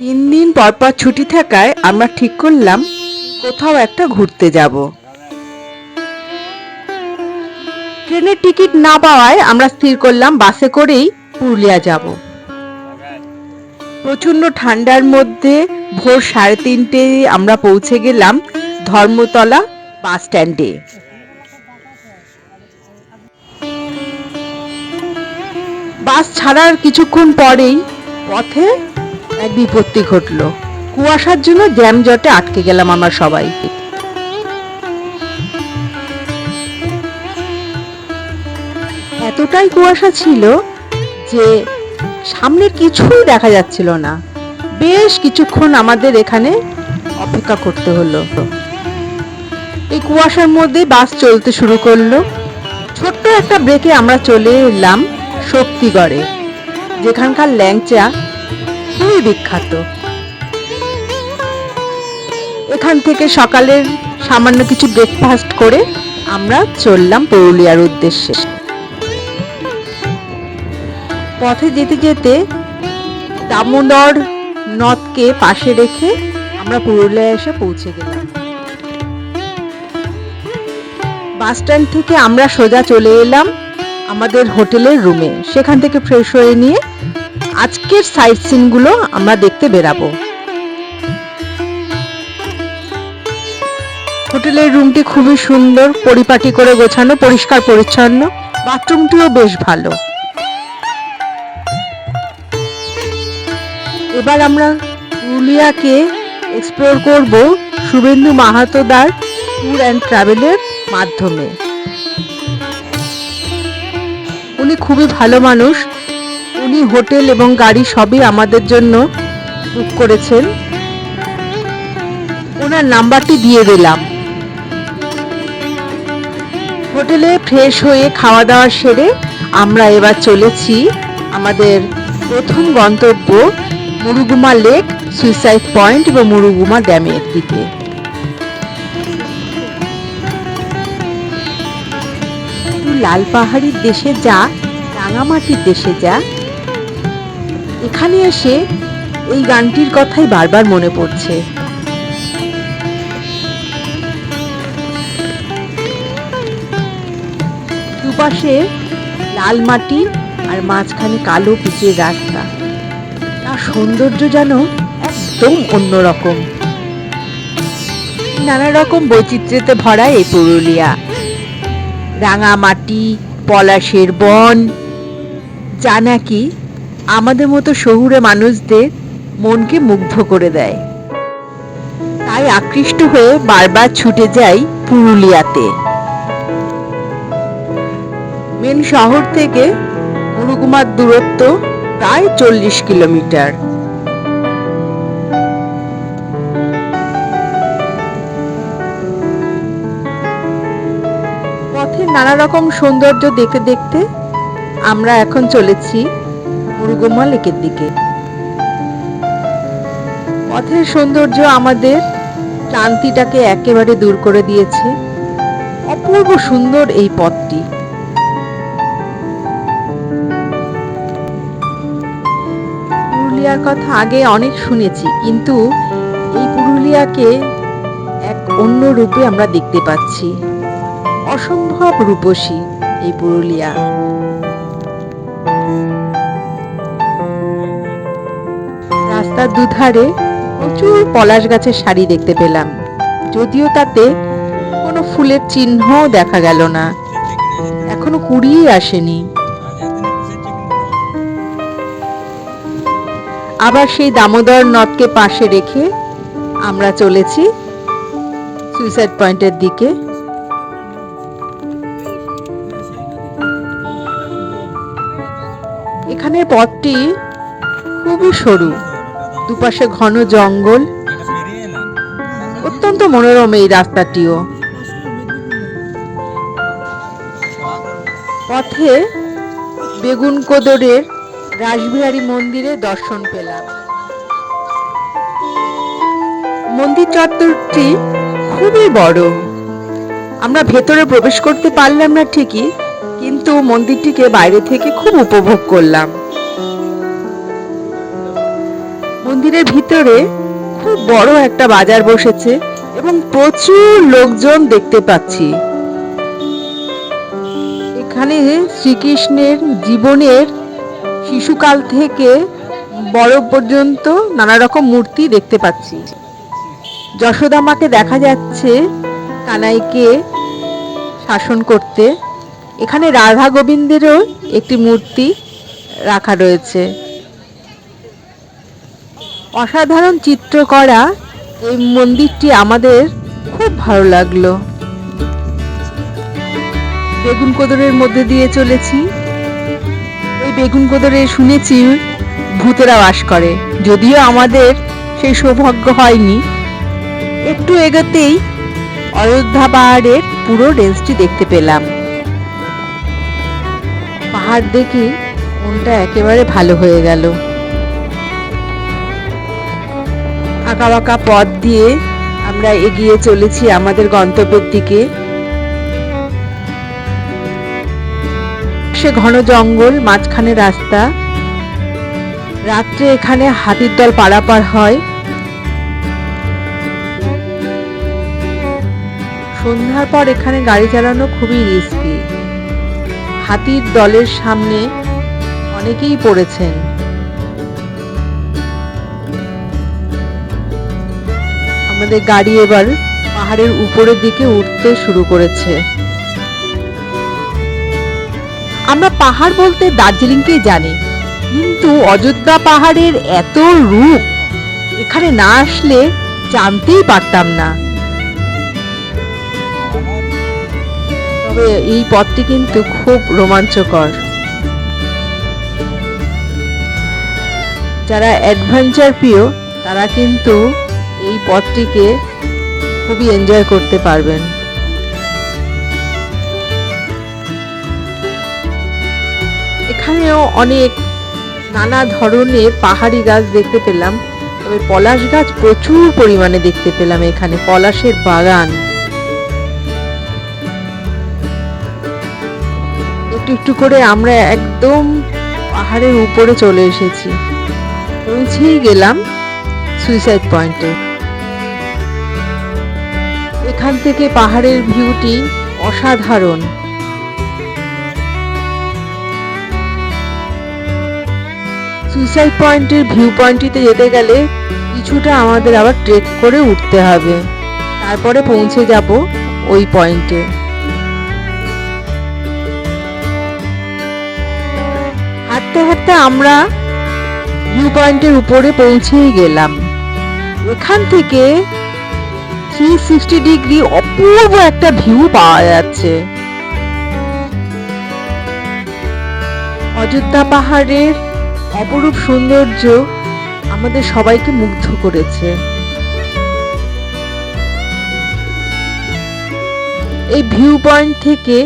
তিন দিন পর পর ছুটি থাকায় আমরা ঠিক করলাম কোথাও একটা ঘুরতে যাব। ট্রেনের টিকিট না পাওয়ায় আমরা স্থির করলাম বাসে করেই পুরুলিয়া যাব। প্রচণ্ড ঠান্ডার মধ্যে ভোর সাড়ে তিনটে আমরা পৌঁছে গেলাম ধর্মতলা বাস স্ট্যান্ডে। বাস ছাড়ার কিছুক্ষণ পরেই পথে এক বিপত্তি ঘটলো। কুয়াশার জন্য জ্যাম জটে আটকে গেলাম আমরা সবাই। এতটাই কুয়াশা ছিল যে সামনে কিছুই দেখা যাচ্ছিল না। বেশ কিছুক্ষণ আমাদের এখানে অপেক্ষা করতে হলো। এই কুয়াশার মধ্যে বাস চলতে শুরু করল। ছোট্ট একটা ব্রেকে আমরা চলে এলাম শক্তিগড়ে, যেখানকার ল্যাংচা খুবই বিখ্যাত। এখান থেকে সকালের সামান্য কিছু ব্রেকফাস্ট করে আমরা চললাম পুরুলিয়ার উদ্দেশ্যে। পথে যেতে যেতে দামোদর নদকে পাশে রেখে আমরা পুরুলিয়া এসে পৌঁছে গেলাম। বাস স্ট্যান্ড থেকে আমরা সোজা চলে এলাম আমাদের হোটেলের রুমে সেখান থেকে ফ্রেশ হয়ে নিয়ে আজকের সাইট সিনগুলো আমরা দেখতে বেরাবো। হোটেলের রুমটি খুবই সুন্দর, পরিপাটি করে গোছানো, পরিষ্কার পরিচ্ছন্ন, বাথরুমটিও বেশ ভালো। এবার আমরা পুরুলিয়াকে এক্সপ্লোর করব শুভেন্দু মাহাতোদার ট্যুর অ্যান্ড ট্রাভেলের মাধ্যমে। উনি খুবই ভালো মানুষ হোটেল এবং গাড়ি সবই আমাদের জন্য বুক করেছেন। ওনার নাম্বারটি দিয়ে দিলাম। হোটেলে ফ্রেশ হয়ে খাওয়া দাওয়া সেরে আমরা এবার চলেছি আমাদের প্রথম গন্তব্য মুরুগুমা লেক, সুইসাইড পয়েন্ট এবং মুরুগুমা ড্যামের দিকে। লাল পাহাড়ির দেশে যা, রাঙামাটির দেশে যা এখানে এসে এই গানটির কথাই বারবার মনে পড়ছে। দুপাশে লাল মাটি আর মাঝখানে কালো পিচের রাস্তা। তার সৌন্দর্য যেন একদম অন্যরকম। নানা রকম বৈচিত্র্যতে ভরা এই পুরুলিয়া। রাঙামাটি, পলাশের বন, যা নাকি আমাদের মতো শহুরে মানুষদের মনকে মুগ্ধ করে দেয়। তাই আকৃষ্ট হয়ে বারবার ছুটে যাই পুরুলিয়াতে। মেন শহর থেকে মুরুগুমার দূরত্ব প্রায় চল্লিশ কিলোমিটার। পথের নানা রকম সৌন্দর্য দেখতে দেখতে আমরা এখন চলেছি মুরুগুমা লেকের দিকে। পথের সৌন্দর্য আমাদের ক্লান্তিটাকে একেবারে দূর করে দিয়েছে। অপূর্ব সুন্দর এই পথটি। পুরুলিয়ার কথা আগে অনেক শুনেছি, কিন্তু এই পুরুলিয়াকে এক অন্য রূপে আমরা দেখতে পাচ্ছি। অসম্ভব রূপসী এই পুরুলিয়া। রাস্তার দুধারে প্রচুর পলাশ গাছের সারি দেখতে পেলাম। যদিও তাতে কোনো ফুলের চিহ্নও দেখা গেল না। এখনও কুড়িয়ে আসেনি। আবার সেই দামোদর নদকে পাশে রেখে আমরা চলেছি সুইসাইড পয়েন্টের দিকে। এখানে পথটি খুবই সরু। দুপাশে ঘন জঙ্গল। অত্যন্ত মনোরম এই রাস্তাটিও। পথে বেগুন কোদরের রাসবিহারী মন্দিরে দর্শন পেলাম। মন্দির চত্বরটি খুবই বড়। আমরা ভেতরে প্রবেশ করতে পারলাম না ঠিকই, কিন্তু মন্দিরটিকে বাইরে থেকে খুব উপভোগ করলাম। মন্দিরের ভিতরে খুব বড় একটা বাজার বসেছে এবং প্রচুর লোকজন দেখতে পাচ্ছি। এখানে শ্রীকৃষ্ণের জীবনের শিশুকাল থেকে বড় পর্যন্ত নানা রকম মূর্তি দেখতে পাচ্ছি। যশোদা মাকে দেখা যাচ্ছে কানাইকে শাসন করতে। এখানে রাধা গোবিন্দেরও একটি মূর্তি রাখা রয়েছে। অসাধারণ চিত্র করা এই মন্দিরটি আমাদের খুব ভালো লাগল। বেগুন কোদরের মধ্যে দিয়ে চলেছি। এই বেগুন কোদরে শুনেছি ভূতেরা বাস করে। যদিও আমাদের সেই সৌভাগ্য হয়নি। একটু এগোতেই অযোধ্যা পাহাড়ের পুরো রেঞ্জটি দেখতে পেলাম। পাহাড় দেখে মনটা একেবারে ভালো হয়ে গেল। আঁকা বাঁকা পথ দিয়ে আমরা এগিয়ে চলেছি আমাদের গন্তব্যের দিকে। সে ঘন জঙ্গল, মাঝখানে রাস্তা। রাত্রে এখানে হাতির দল পারাপার হয়। সন্ধ্যার পর এখানে গাড়ি চালানো খুবই রিস্কি হাতির দলের সামনে অনেকেই পড়েছেন। আমাদের গাড়ি এবার পাহাড়ের উপরের দিকে উঠতে শুরু করেছে। আমরা পাহাড় বলতে দার্জিলিংকেই জানি, কিন্তু অযোধ্যা পাহাড়ের এত রূপ, এখানে না আসলে জানতেই পারতাম না। তবে এই পথটি কিন্তু খুব রোমাঞ্চকর। যারা অ্যাডভেঞ্চার প্রিয়, তারা কিন্তু এই পথটিকে খুবই এনজয় করতে পারবেন। এখানেও অনেক নানা ধরনের পাহাড়ি গাছ দেখতে পেলাম, তবে পলাশ গাছ প্রচুর পরিমাণে দেখতে পেলাম এখানে, পলাশের বাগান। একটু একটু করে আমরা একদম পাহাড়ের উপরে চলে এসেছি। পৌঁছেই গেলাম সুইসাইড পয়েন্টে এখান থেকে পাহাড়ের ভিউটি অসাধারণ। সুইসাইড পয়েন্টের ভিউ পয়েন্টটিতে যেতে গেলে কিছুটা আমাদের আবার ট্রেক করে উঠতে হবে। তারপরে পৌঁছে যাব ওই পয়েন্টে হাঁটতে হাঁটতে আমরা ভিউ পয়েন্টের উপরে পৌঁছেই গেলাম। এখান থেকে থ্রি সিক্সটি ডিগ্রি অপূর্ব একটা ভিউ পাওয়া যাচ্ছে। অযোধ্যা পাহাড়ের অপরূপ সৌন্দর্য আমাদের সবাইকে মুগ্ধ করেছে। এই ভিউ পয়েন্ট থেকে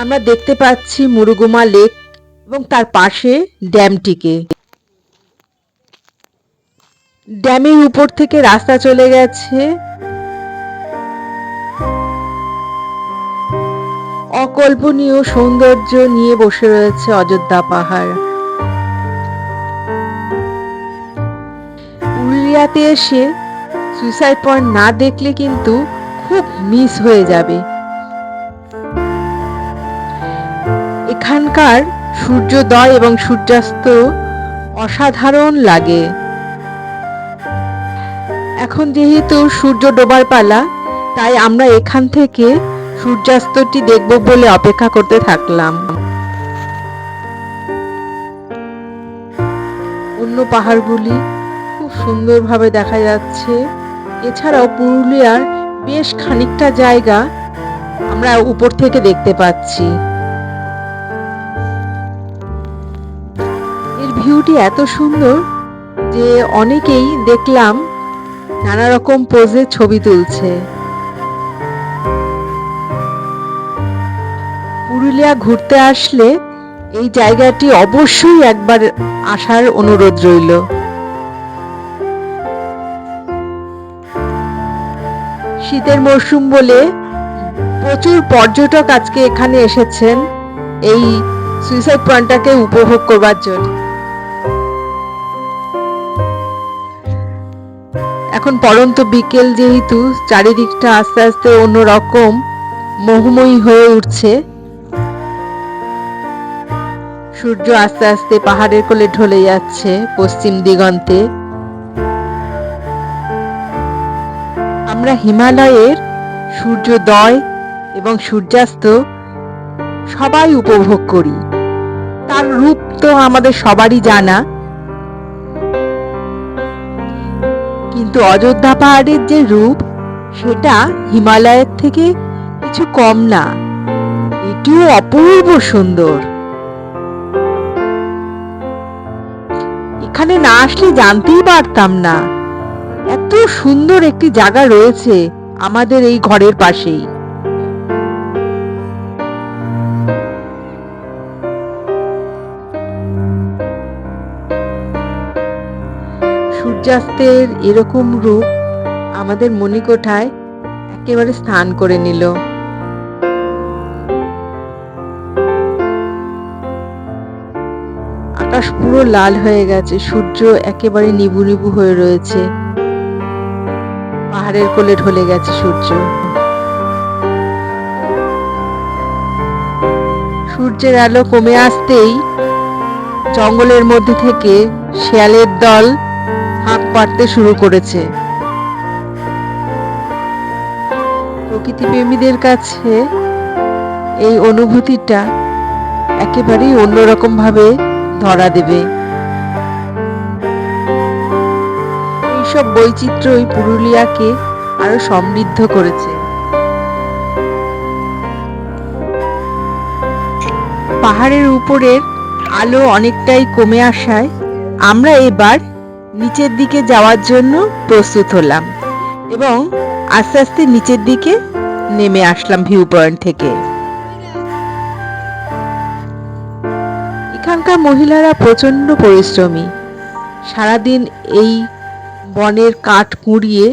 আমরা দেখতে পাচ্ছি মুরুগুমা লেক এবং তার পাশে ড্যামটিকে। ড্যামের উপর থেকে রাস্তা চলে গেছে। অকল্পনীয় সৌন্দর্য নিয়ে বসে রয়েছে অযোধ্যা পাহাড়। পুরুলিয়াতে এসে সুইসাইড পয়েন্ট না দেখলে কিন্তু খুব মিস হয়ে যাবে। এখানকার সূর্যোদয় এবং সূর্যাস্ত অসাধারণ লাগে। এখন যেহেতু সূর্য ডোবার পালা, তাই আমরা এখান থেকে সূর্যাস্তটি দেখব বলে অপেক্ষা করতে থাকলাম। অন্য পাহাড়গুলি খুব সুন্দরভাবে দেখা যাচ্ছে। এছাড়াও পুরুলিয়ার বেশ খানিকটা জায়গা আমরা উপর থেকে দেখতে পাচ্ছি। এর ভিউটি এত সুন্দর যে অনেকেই দেখলাম নানা রকম পোজে ছবি তুলছে। পুরুলিয়া ঘুরতে আসলে এই জায়গাটি অবশ্যই একবার আসার অনুরোধ রইল। শীতের মরশুম বলে প্রচুর পর্যটক আজকে এখানে এসেছেন। এই সুইসাইড পয়েন্টটাকে উপভোগ করবার জন্য। এখন পরন্ত বিকেল যেহেতু, চারিদিকটা আস্তে আস্তে অন্যরকম মোহময়ী হয়ে উঠছে। সূর্য আস্তে আস্তে পাহাড়ের কোলে ঢলে যাচ্ছে পশ্চিম দিগন্তে। আমরা হিমালয়ের সূর্যোদয় এবং সূর্যাস্ত সবাই উপভোগ করি। তার রূপ তো আমাদের সবারই জানা। কিন্তু অযোধ্যা পাহাড়ের যে রূপ, সেটা হিমালয়ের থেকে কিছু কম না। এটিও অপূর্ব সুন্দর। এখানে না আসলে জানতেই পারতাম না। এত সুন্দর একটি জায়গা রয়েছে আমাদের এই ঘরের পাশেই। সূর্যাস্তের এরকম রূপ আমাদের মণিকোঠায় একেবারে স্থান করে নিল। পুরো লাল হয়ে গেছে, সূর্য একেবারে নিবু নিবু হয়ে রয়েছে। পাহাড়ের কোলে ঢলে গেছে সূর্য। সূর্যের আলো কমে আসতেই জঙ্গলের মধ্যে থেকে শেয়ালের দল হাঁক পাড়তে শুরু করেছে। প্রকৃতি প্রেমীদের কাছে এই অনুভূতিটা একেবারেই অন্যরকম ভাবে ধরা দেবে। এইসব বৈচিত্র্যই পুরুলিয়াকে আরও সমৃদ্ধ করেছে। পাহাড়ের উপরের আলো অনেকটাই কমে আসায় আমরা এবার নিচের দিকে যাওয়ার জন্য প্রস্তুত হলাম এবং আস্তে আস্তে নিচের দিকে নেমে আসলাম ভিউ পয়েন্ট থেকে। মহিলারা প্রচণ্ড পরিশ্রমী। সারাদিন এই বনের কাঠ কুড়িয়ে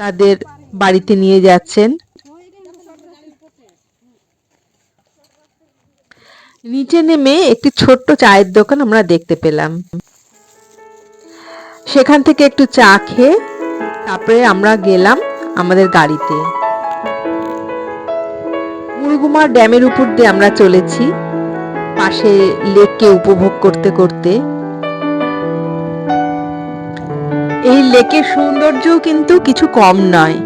তাদের বাড়িতে নিয়ে যাচ্ছেন। নিচে নেমে একটি ছোট্ট চায়ের দোকান আমরা দেখতে পেলাম। সেখান থেকে একটু চা খেয়ে তারপরে আমরা গেলাম আমাদের গাড়িতে। মুরগুমা ড্যামের উপর দিয়ে আমরা চলেছি। পাশে লেককে উপভোগ করতে করতে। এই লেকের সৌন্দর্য কিন্তু কিছু কম নয়।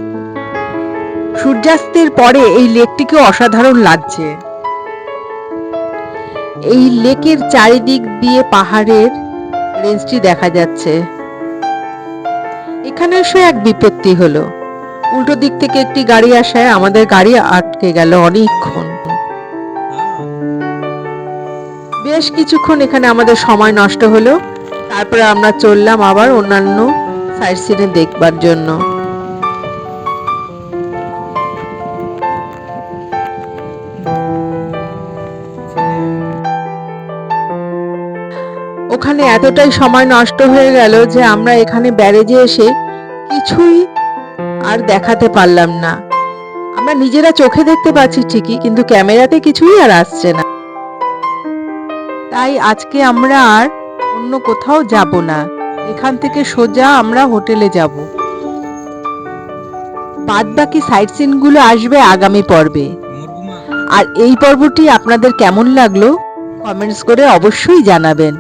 সূর্যাস্তের পরে এই লেকটিকে অসাধারণ লাগছে। এই লেকের চারিদিক দিয়ে পাহাড়ের রেঞ্জটি দেখা যাচ্ছে। এখানে এসে এক বিপত্তি হলো। উল্টো দিক থেকে একটি গাড়ি আসায় আমাদের গাড়ি আটকে গেল অনেকক্ষণ। বেশ কিছুক্ষণ এখানে আমাদের সময় নষ্ট হলো। তারপরে আমরা চললাম আবার অন্যান্য সাইড সিনে দেখবার জন্য। ওখানে এতটাই সময় নষ্ট হয়ে গেল যে আমরা এখানে ব্যারেজে এসে কিছুই আর দেখাতে পারলাম না। আমরা নিজেরা চোখে দেখতে পাচ্ছি ঠিকই, কিন্তু ক্যামেরাতে কিছুই আর আসছে না। তাই আজকে আমরা আর অন্য কোথাও যাব না। এখান থেকে সোজা আমরা হোটেলে যাব। বাদ বাকি সাইট সিনগুলো আসবে আগামী পর্বে। আর এই পর্বটি আপনাদের কেমন লাগল? কমেন্টস করে অবশ্যই জানাবেন।